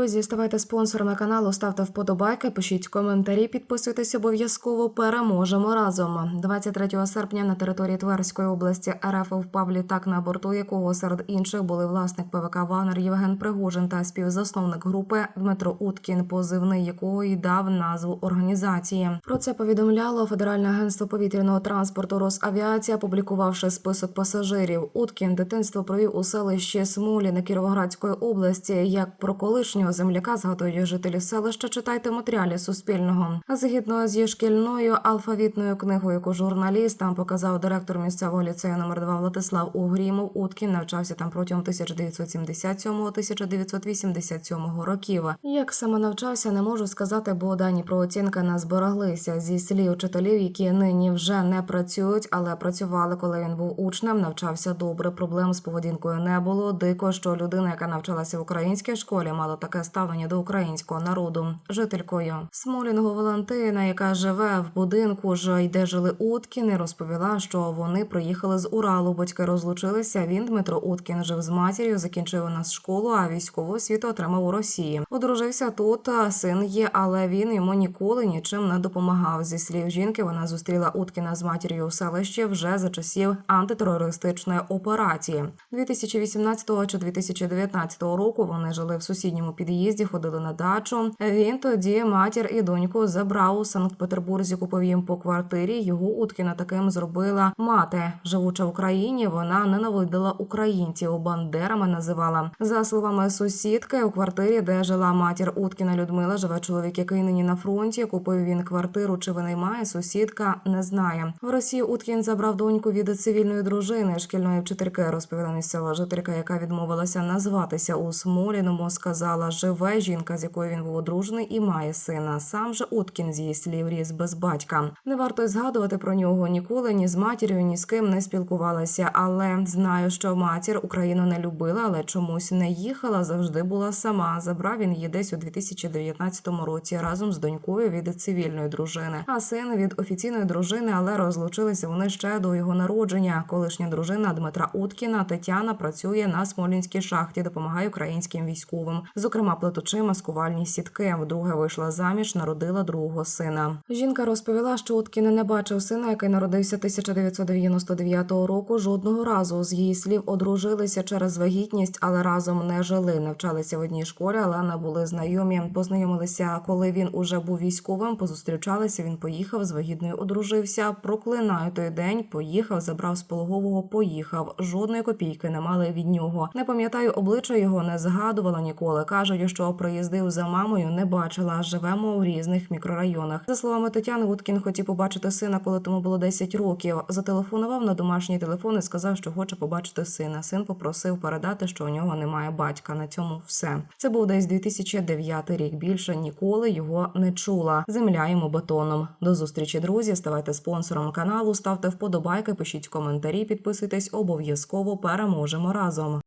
Друзі, ставайте спонсорами каналу, ставте вподобайки, пишіть коментарі, підписуйтесь обов'язково. Переможемо разом. 23 серпня на території Тверської області РФ впав літак, на борту якого серед інших були власник ПВК Вагнер Євген Пригожин та співзасновник групи Дмитро Уткін, позивний якого й дав назву організації. Про це повідомляло Федеральне агентство повітряного транспорту Росавіація, публікувавши список пасажирів. Уткін дитинство провів у селищі Смолі Кіровоградської області. Як про колишнього земляка згадують жителі селища, читайте в матеріалі Суспільного. Згідно зі шкільною алфавітною книгою, яку журналіст там показав директор місцевого ліцею номер 2 Владислав Угрімов, Уткін навчався там протягом 1977-1987 років. Як саме навчався, не можу сказати, бо дані про оцінки не збереглися зі слів вчителів, які нині вже не працюють, але працювали, коли він був учнем. Навчався добре. Проблем з поведінкою не було. Дико, що людина, яка навчалася в українській школі, мала таке ставлення до українського народу. Жителькою Смоліного Валентина, яка живе в будинку, ж де жили Уткіни, розповіла, що вони приїхали з Уралу. Батьки розлучилися. Він Дмитро Уткін жив з матір'ю, закінчив у нас школу, а військову освіту отримав у Росії. Одружився тут. Син є, але він йому ніколи нічим не допомагав. Зі слів жінки, вона зустріла Уткіна з матір'ю у селищі вже за часів антитерористичної операції. 2018 чи 2019 року вони жили в сусідньому під'їзді, ходили на дачу. Він тоді матір і доньку забрав у Санкт-Петербурзі, купив їм по квартирі. Його Уткіна таким зробила мати. Живуча в Україні, вона ненавидила українців. Бандерами називала за словами сусідки у квартирі, де жила матір Уткіна Людмила. Живе чоловік, який нині на фронті. Купив він квартиру чи винаймає. Сусідка не знає. В Росії Уткін забрав доньку від цивільної дружини шкільної вчительки. Розповіла місцева жителька, яка відмовилася назватися у Смоліному. Сказала, живе жінка, з якою він був одружений, і має сина. Сам же Уткін з її слів ріс без батька. Не варто згадувати про нього ніколи ні з матір'ю, ні з ким не спілкувалася. Але знаю, що матір Україну не любила, але чомусь не їхала. Завжди була сама. Забрав він її десь у 2019 році разом з донькою від цивільної дружини, а син від офіційної дружини, але розлучилися вони ще до його народження. Колишня дружина Дмитра Уткіна Тетяна працює на Смолінській шахті, допомагає українським військовим, зокрема плетучи маскувальні сітки. Вдруге вийшла заміж, народила другого сина. Жінка розповіла, що Уткін не бачив сина, який народився 1999 року. Жодного разу з її слів одружилися через вагітність, але разом не жили. Навчалися в одній школі, але не були знайомі. Познайомилися, коли він уже був військовим. Позустрічалися. Він поїхав з вагітною, одружився. Проклинаю той день. Поїхав, забрав з пологового. Поїхав. Жодної копійки не мали від нього. Не пам'ятаю обличчя його, не згадувала ніколи. Кажуть, що приїздив за мамою, не бачила. Живемо у різних мікрорайонах. За словами Тетяни, Уткін хотів побачити сина, коли тому було 10 років. Зателефонував на домашній телефон і сказав, що хоче побачити сина. Син попросив передати, що у нього немає батька. На цьому все. Це був десь 2009 рік. Більше ніколи його не чула. Земля йому бетоном. До зустрічі, друзі. Ставайте спонсором каналу, ставте вподобайки, пишіть коментарі, підписуйтесь. Обов'язково переможемо разом.